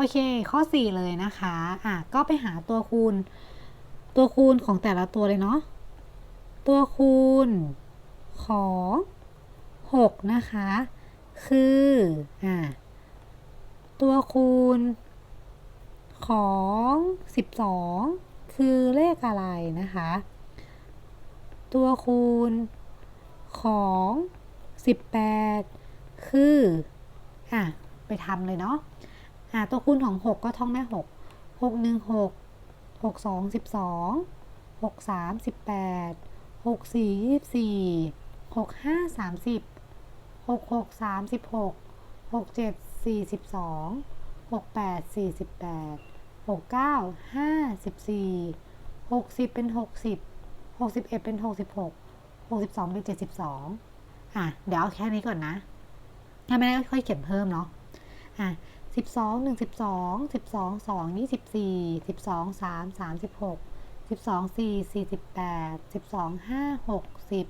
โอเค ข้อ 4 เลยนะคะอะก็ไปหาตัวคูณ ตัวคูณของแต่ละตัวเลยเนาะตัวคูณของ6นะคะ คืออะตัวคูณของ 12 คือเลขอะไรนะคะ ตัวคูณของ 18 คือ อะ ไปทำเลยเนาะ อะตัวคูณของ 6 ก็ท่องแม่6 6 1 6 6 2 12 6 3 18 6 4 24 6 5 30 6 6 36 6 7 42 6 8 48 6 9 54 60 เป็น 60 61 เป็น 66 62 เป็น 72 อะ เดี๋ยวเอาแค่นี้ก่อนนะ ถ้าไม่ได้ค่อยเขียนเพิ่มเนาะ อะ 12 1 12 12 2 24 12 3 36 12 4 48 12 5 60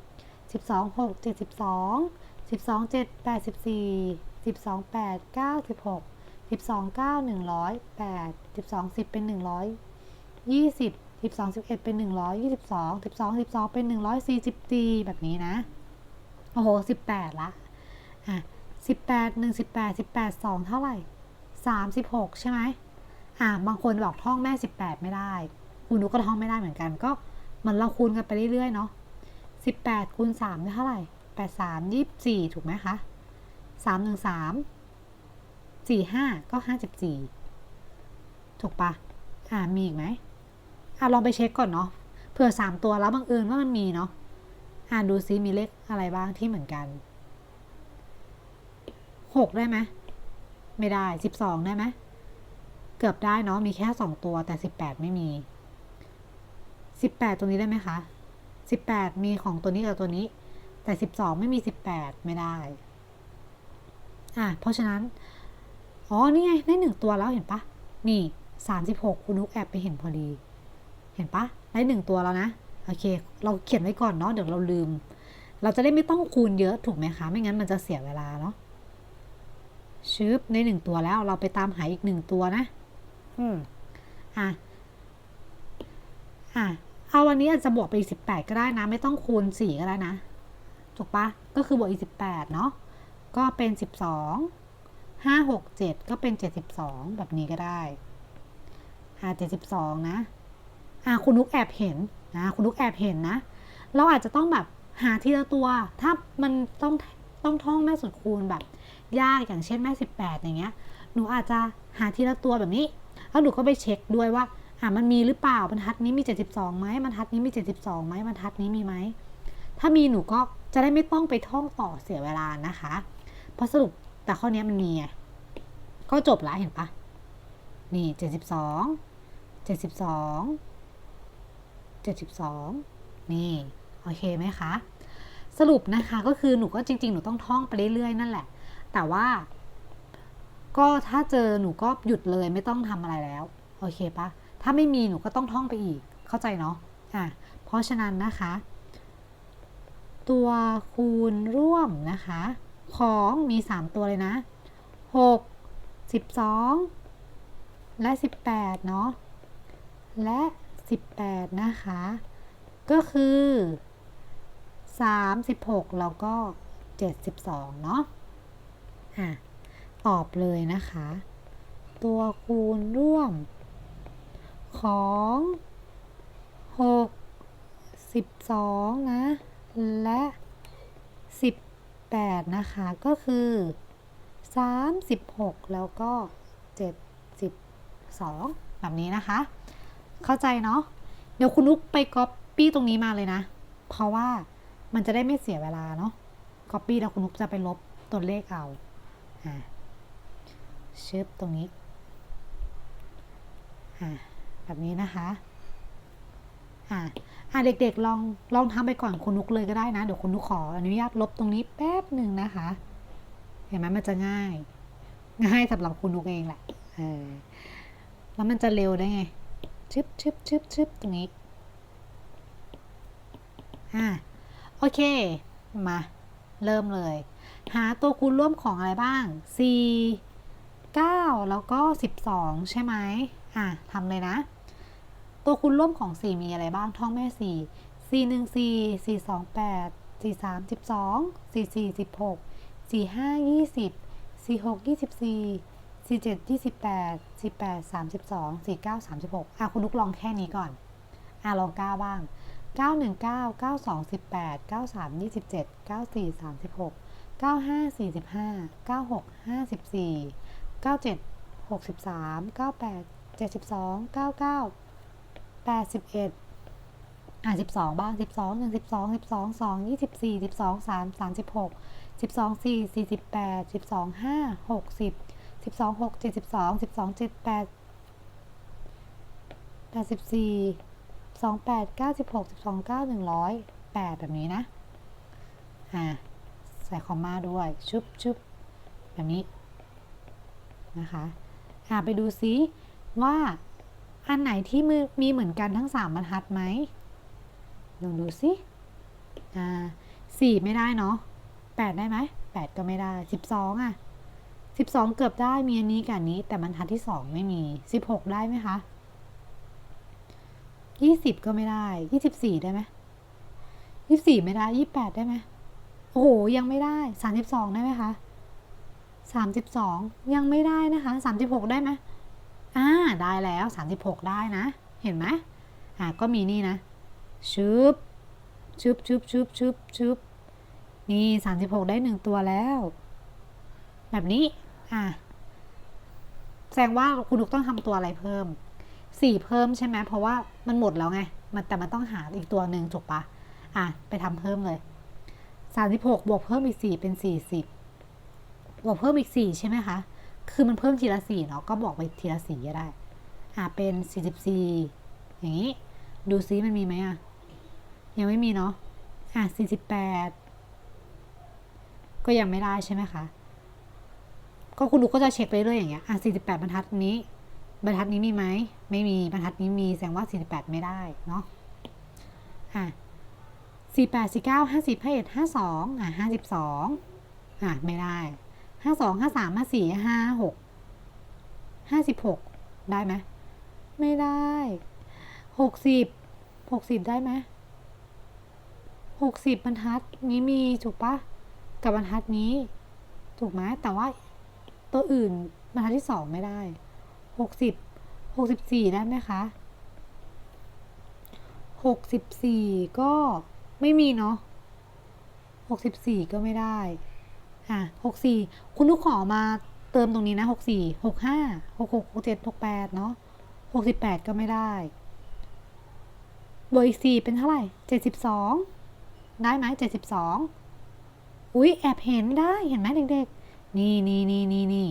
12 6 72 12 7 84 12 8 96 12 9 108 12 10เป็น120 12 11เป็น122 12 12เป็น144แบบนี้นะ โอ้โห18ละ อะ18 1 18 18 2เท่าไหร่ 36 ใช่ไหมอะบางคนบอกท่องแม่ 18 ไม่ได้คุณนุก็ท่องไม่ได้เหมือนกันก็มือนเราคูณกันไปเรื่อยๆเนาะ18คูณ3ได้เท่าไหร่ 83 24 ถูกไหมคะ3 1 3 4 5 ก็ 54 ถูกปะอ่ามีอีกไหมอะลองไปเช็คก่อนเนาะเผื่อ 3 ตัวแล้วบังเอิญว่ามันมีเนาะอ่านดูซิมีเลขอะไรบ้างที่เหมือนกัน 6 ได้ไหม ไม่ได้ 12 ได้ไหม เกือบได้เนาะ มีแค่ 2 ตัวแต่ 18 ไม่มี 18ตัวนี้ได้ไหมคะ 18 มีของตัวนี้กับตัวนี้ แต่ 12 ไม่มี 18 ไม่ได้ อะ เพราะฉะนั้น อ๋อ นี่ไง ได้หนึ่งตัวแล้วเห็นปะ นี่ 36 คุณนุกแอบไปเห็นพอดี เห็นปะ ได้หนึ่งตัวแล้วนะ โอเค เราเขียนไว้ก่อนเนาะ เดี๋ยวเราลืม เราจะได้ไม่ต้องคูณเยอะถูกไหมคะ ไม่งั้นมันจะเสียเวลาเนาะ ชึบในหนึ่งตัวแล้วเราไปตามหาอีกหนึ่งตัวนะ อืม อะ อะ เอาวันนี้อาจจะบวกไปอีกสิบแปดก็ได้นะ ไม่ต้องคูณสี่ก็ได้นะ ถูกปะ ก็คือบวกอีกสิบแปดเนาะ ก็เป็นสิบสอง ห้าหกเจ็ดก็เป็นเจ็ดสิบสองแบบนี้ก็ได้ อ่าเจ็ดสิบสองนะ อ่าคุณนุกแอบเห็นนะ คุณนุกแอบเห็นนะ เราอาจจะต้องแบบหาทีละตัว ถ้ามันต้อง ต้องท่องแม่สุดคูณแบบ ยากอย่างเช่นแม่สิบแปดอย่างเงี้ย หนูอาจจะหาทีละตัวแบบนี้ แล้วหนูก็ไปเช็คด้วยว่าอ่ามันมีหรือเปล่าบรรทัดนี้มี 72ไหมบรรทัดนี้มี 72ไหมบรรทัดนี้มีไหม ถ้ามีหนูก็จะได้ไม่ต้องไปท่องต่อเสียเวลานะคะ เพราะสรุปแต่ข้อนี้มันมีไง ก็จบละเห็นปะนี่ 72 72 72 นี่ โอเคไหมคะ สรุปนะคะก็คือหนูก็จริง ๆ หนูต้องท่องไปเรื่อยๆนั่นแหละ แต่ว่า ก็ถ้าเจอหนูก็หยุดเลยไม่ต้องทำอะไรแล้วโอเคปะถ้าไม่มีหนูก็ต้องท่องไปอีกเข้าใจเนาะอะเพราะฉะนั้นนะคะ ตัวคูณร่วมนะคะ ของมี 3 ตัวเลยนะ 6 12 และ 18 เนาะและ 18 นะคะ ก็คือ 36 แล้วก็ 72 เนาะอะตอบเลยนะคะ ตัวคูณร่วม ของ 6 12 นะ และ 18 นะคะ ก็คือ 36 แล้วก็ 72 แบบนี้นะคะ เข้าใจเนาะเดี๋ยวคุณนุกไปก๊อปปี้ตรงนี้มาเลยนะ เพราะว่า มันจะได้ไม่เสียเวลาเนาะก๊อปปี้แล้วคุณนุกจะไปลบตัวเลขเอาอ่าชึบตรงนี้อ่าแบบนี้นะคะอ่าอ่าเด็กๆลองลองทำไปก่อนคุณนุกเลยก็ได้นะ เดี๋ยวคุณนุกขออนุญาตลบตรงนี้แป๊บหนึ่งนะคะ เห็นไหมมันจะง่าย ง่ายสำหรับคุณนุกเองแหละเออแล้วมันจะเร็วได้ไงชึบชึบชึบชึบตรงนี้อ่า โอเค มา เริ่มเลย หาตัวคูณร่วมของอะไรบ้าง4เก้าแล้วก็สิบสองใช่ไหมอะทำเลยนะ ตัวคูณร่วมของสี่มีอะไรบ้าง ท่องแม่สี่สี่หนึ่งสี่สี่สองแปดสี่สามสิบสองสี่สี่สิบหกสี่ห้ายี่สิบสี่หกยี่สิบสี่สี่เจ็ดยี่สิบแปดสี่แปดสามสิบสองสี่เก้าสามสิบหกอะคุณลูกลองแค่นี้ก่อนอะลองเก้าบ้าง เก้าหนึ่งเก้าเก้าสองสิบแปดเก้าสามยี่สิบเจ็ดเก้าสี่สามสิบหกเก้าห้าสี่สิบห้าเก้าหกห้าสิบสี่เก้าเจ็ดหกสิบสามเก้าแปดเจ็ดสิบสองเก้าเก้าแปดสิบเอ็ดอะสิบสองบ้างสิบสองหนึ่งสิบสองสิบสองสองยี่ สิบสี่สิบสองแปดสิบบสิบสองหกเก้าสิบหกสิบสองเก้าหนึ่งร้อยแปดแบบนี้นะ อ่า ใส่คอมมาด้วย ชุบชุบแบบนี้ นะคะ อ่า ไปดูซิว่าอันไหนที่มือมีเหมือนกันทั้งสามบรรทัดไหมลองดูซิอ่าสี่ไม่ได้เนาะแปดได้ไหมแปดก็ไม่ได้สิบสองอะสิบสองเกือบได้มีอันนี้กับนนี้ แต่บรรทัดที่สองไม่มีสิบหกได้ไหมคะ ยี่สิบก็ไม่ได้ยี่สิบสี่ได้ไหมยี่สี่ไม่ได้ยี่แปดได้ไหมโอ้โหยังไม่ได้สามสิบสองได้ไหมคะสามสิบสองยังไม่ได้นะคะสามสิบหกได้ไหมอ่าได้แล้วสามสิบหกได้นะ เห็นไหมอ่าก็มีนี่นะชุบชุบชุบชุบชุบชุบนี่สามสิบหกได้หนึ่งตัวแล้ว แบบนี้อ่าแสดงว่าคุณลูกต้องทำตัวอะไรเพิ่มสี่เพิ่มใช่ไหมเพราะว่า มันหมดแล้วไง มันแต่มันต้องหาอีกตัวหนึ่งถูกปะอะ ไปทำเพิ่มเลยสามสิบหกบวกเพิ่มอีกสี่เป็นสี่สิบบวกเพิ่มอีกสี่ใช่ไหมคะ คือมันเพิ่มทีละสี่เนาะ ก็บอกไปทีละสี่ก็ได้ อะ เป็นสี่สิบสี่อย่างนี้ ดูซิมันมีไหมอะ ยังไม่มีเนาะ อะสี่สิบแปดก็ยังไม่ได้ใช่ไหมคะ ก็คุณลูกก็จะเช็คไปเรื่อยอย่างเงี้ย อะสี่สิบแปดบรรทัดนี้ บรรทัดนี้มีไหม ไม่มี บรรทัดนี้มี แสดงว่าสี่แปดไม่ได้เนาะ อะสี่แปดสี่เก้าห้าสิบห้าเอ็ดห้าสองอะห้าสิบสองอะ ไม่ได้ห้าสองห้าสามห้าสี่ห้าหกห้าสิบหกได้ไหม ไม่ได้หกสิบหกสิบได้ไหมหกสิบบรรทัดนี้มีถูกปะ กับบรรทัดนี้ ถูกไหม แต่ว่าตัวอื่นบรรทัดที่สองไม่ได้ หกสิบหกสิบสี่ได้ไหมคะหกสิบสี่ก็ไม่มีเนาะหกสิบสี่ก็ไม่ได้ อะหกสี่คุณลูกขอมาเติมตรงนี้นะหกสี่หกห้าหกหกหกเจ็ดหกแปดเนาะหกสิบแปดก็ไม่ได้บวกอีกสี่เป็นเท่าไหร่เจ็ดสิบสองได้ไหมเจ็ดสิบสองอุ้ยแอบเห็นได้เห็นไหมเด็กๆ นี่นี่นี่นี่นี่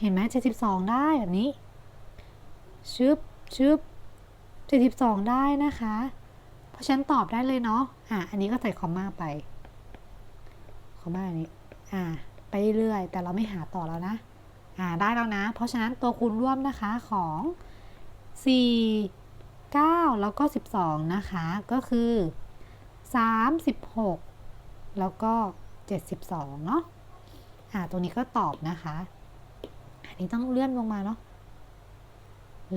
เห็นไหมเจ็ดสิบสองได้แบบนี้ ชึบชึบเจ็ดสิบสองได้นะคะ เพราะฉันตอบได้เลยเนาะอะอันนี้ก็ใส่คอมมาไป คอมมาอันนี้ อ่า ไปเรื่อยแต่เราไม่หาต่อแล้วนะ อ่า ได้แล้วนะ เพราะฉะนั้นตัวคูณร่วมนะคะของ 4 9 แล้วก็ 12 นะคะ ก็คือ 36 แล้วก็ 72 เนาะอ่าตัวนี้ก็ตอบนะคะ อันนี้ต้องเลื่อนลงมาเนาะ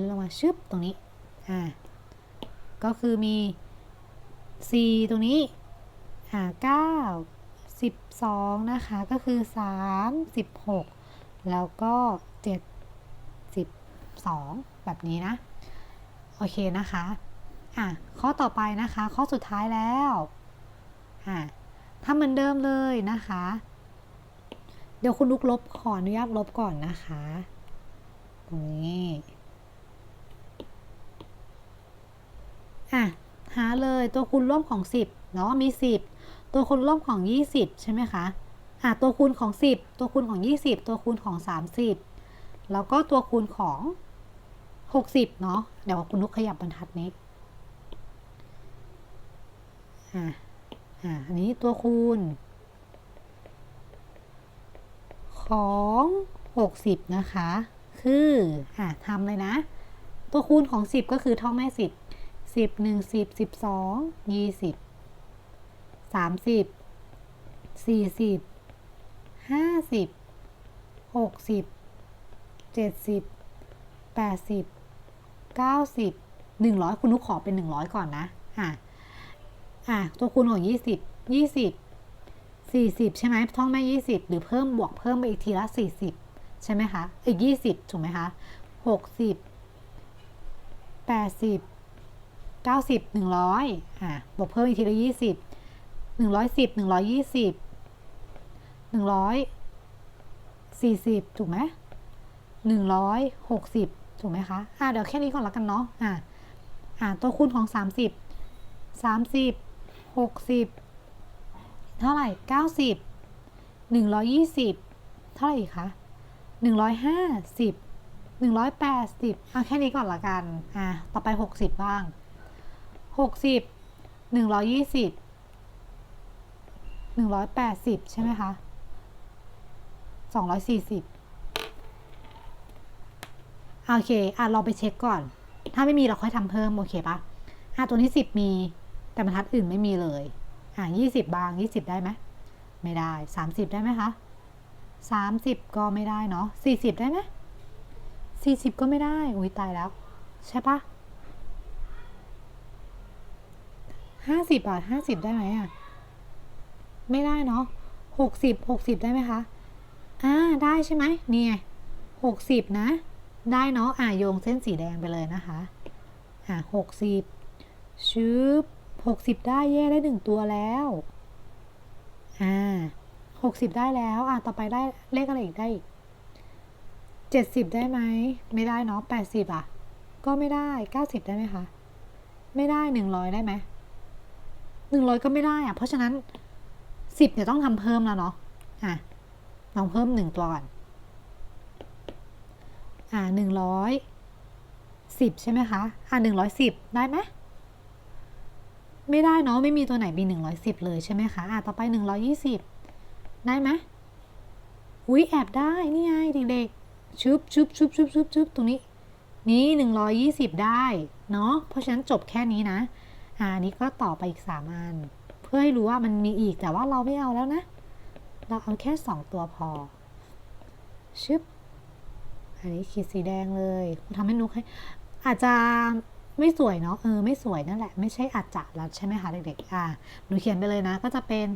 ลงมาชึบตรงนี้ อ่า ก็คือมี 4 ตรงนี้ อ่า9 12 นะคะ ก็คือ 3 16 แล้วก็ 7 12 แบบนี้นะ โอเคนะคะ อะ ข้อต่อไปนะคะ ข้อสุดท้ายแล้ว อะทำเหมือนเดิมเลยนะคะ เดี๋ยวคุณลุกลบขออนุญาตลบก่อนนะคะ ตรงนี้ อะหาเลยตัวคูณร่วมของ 10เนาะมี 10 ตัวคูณร่วมของ 20 ใช่ไหมคะอะตัวคูณของ 10 ตัวคูณของ 20 ตัวคูณของ 30 แล้วก็ตัวคูณของ 60เนาะเดี๋ยวคุณนุกขยับบรรทัดนี้อะอะอันนี้ตัวคูณ ของ 60 นะคะ คืออะทำเลยนะ ตัวคูณของ 10 ก็คือท่ สิบหนึ่งสิบสิบสองแม่10 10 1 10 12 20 30 40 50 60เจ็ดสิบแปดสิบเก้าสิบหนึ่งร้อยคุณนุกขอเป็นหนึ่งร้อยก่อนนะอะอะตัวคูณของยี่สิบยี่สิบสี่สิบใช่ไหมท่องแม่ยี่สิบหรือเพิ่มบวกเพิ่มไปอีกทีละสี่สิบใช่ไหมคะอีกยี่สิบถูกไหมคะหกสิบแปดสิบ เก้าสิบหนึ่งร้อยอะบวกเพิ่มอีกทีละยี่สิบหนึ่งร้อยสิบหนึ่งร้อยยี่สิบหนึ่งร้อยสี่สิบถูกไหมหนึ่งร้อยหกสิบถูกไหมคะ อะเดี๋ยวแค่นี้ก่อนละกันเนาะ อะอะตัวคูณของสามสิบสามสิบหกสิบเท่าไหร่เก้าสิบหนึ่งร้อยยี่สิบเท่าไหร่อีกคะหนึ่งร้อยห้าสิบหนึ่งร้อยแปดสิบเอะแค่นี้ก่อนละกัน อะ ต่อไปหกสิบบ้าง หกสิบหนึ่งร้อยยี่สิบหนึ่งร้อยแปดสิบใช่ไหมคะสองร้อยสี่สิบโอเค อะ เราไปเช็คก่อน ถ้าไม่มีเราค่อยทำเพิ่ม โอเคปะอะ ตัวนี้สิบมี แต่บรรทัดอื่นไม่มีเลย อะยี่สิบบางยี่สิบได้ไหม ไม่ได้สามสิบได้ไหมคะสามสิบก็ไม่ได้เนาะสี่สิบได้ไหมสี่สิบก็ไม่ได้ อุ้ยตายแล้ว ใช่ปะ ห้าสิบอะห้าสิบได้ไหมอะ ไม่ได้เนาะหกสิบหกสิบได้ไหมคะ อ่า ได้ใช่ไหมนี่ไงหกสิบนะ ได้เนาะ อ่าโยงเส้นสีแดงไปเลยนะคะ อ่าหกสิบชืบหกสิบได้แย่ได้หนึ่งตัวแล้ว อ่าหกสิบได้แล้ว อ่าต่อไปได้เลขอะไรอีกได้อีกเจ็ดสิบได้ไหม ไม่ได้เนาะแปดสิบอะ ก็ไม่ได้เก้าสิบได้ไหมคะ ไม่ได้หนึ่งร้อยได้ไหม หนึ่งร้อยก็ไม่ได้อะเพราะฉะนั้นสิบเนี่ยต้องทำเพิ่มแล้วเนาะอะลองเพิ่มหนึ่งตัวก่อนอ่าหนึ่งร้อยสิบใช่ไหมคะอ่าหนึ่งร้อยสิบได้ไหมไม่ได้เนาะไม่มีตัวไหนมีหนึ่งร้อยสิบเลยใช่ไหมคะอะต่อไปหนึ่งร้อยี่สิบได้ไหมอุ้ยแอบได้นี่ไงเด็กๆชุบชุบชุบชุบชุบชุบตรงนี้ นี่หนึ่งร้อยี่สิบได้เนาะเพราะฉะนั้นจบแค่นี้นะ อ่าอันนี้ก็ต่อไปอีกสามอัน เพื่อให้รู้ว่ามันมีอีกแต่ว่าเราไม่เอาแล้วนะ เราเอาแค่สองตัวพอ ชึบ อันนี้ขีดสีแดงเลยทำให้นุกให้ อาจจะไม่สวยเนาะเออไม่สวยนั่นแหละ ไม่ใช่อาจจะแล้วใช่ไหมคะเด็กๆอ่าหนูเขียนไปเลยนะ ก็จะเป็น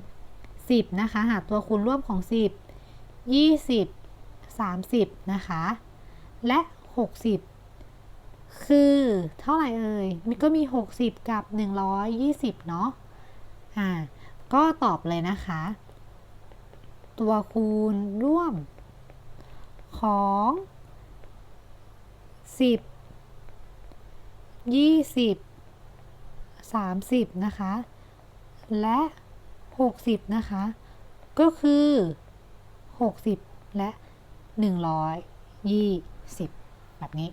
10 นะคะ หาตัวคูณร่วมของ 10 20 30 นะคะ และ 60 คือเท่าไหร่เอ่ยมีก็มี 60 กับ 120 เนาะ อ่า ก็ตอบเลยนะคะ ตัวคูณร่วม ของ 10ยี่สิบสามสิบนะคะ และหกสิบนะคะ ก็คือหกสิบและหนึ่งร้อยยี่สิบแบบนี้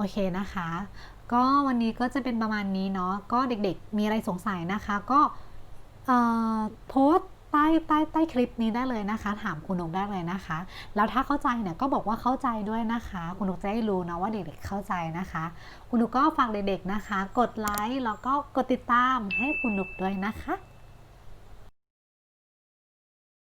โอเคนะคะ ก็วันนี้ก็จะเป็นประมาณนี้เนาะก็เด็กๆ มีอะไรสงสัยนะคะ ก็โพสต์ใต้ใต้ใต้คลิปนี้ได้เลยนะคะ ถามคุณนุกได้เลยนะคะ แล้วถ้าเข้าใจเนี่ยก็บอกว่าเข้าใจด้วยนะคะ คุณนุกจะได้รู้นะว่าเด็กๆเข้าใจนะคะ คุณนุกก็ฝากเด็กๆนะคะ กดไลค์แล้วก็กดติดตามให้คุณนุกด้วยนะคะ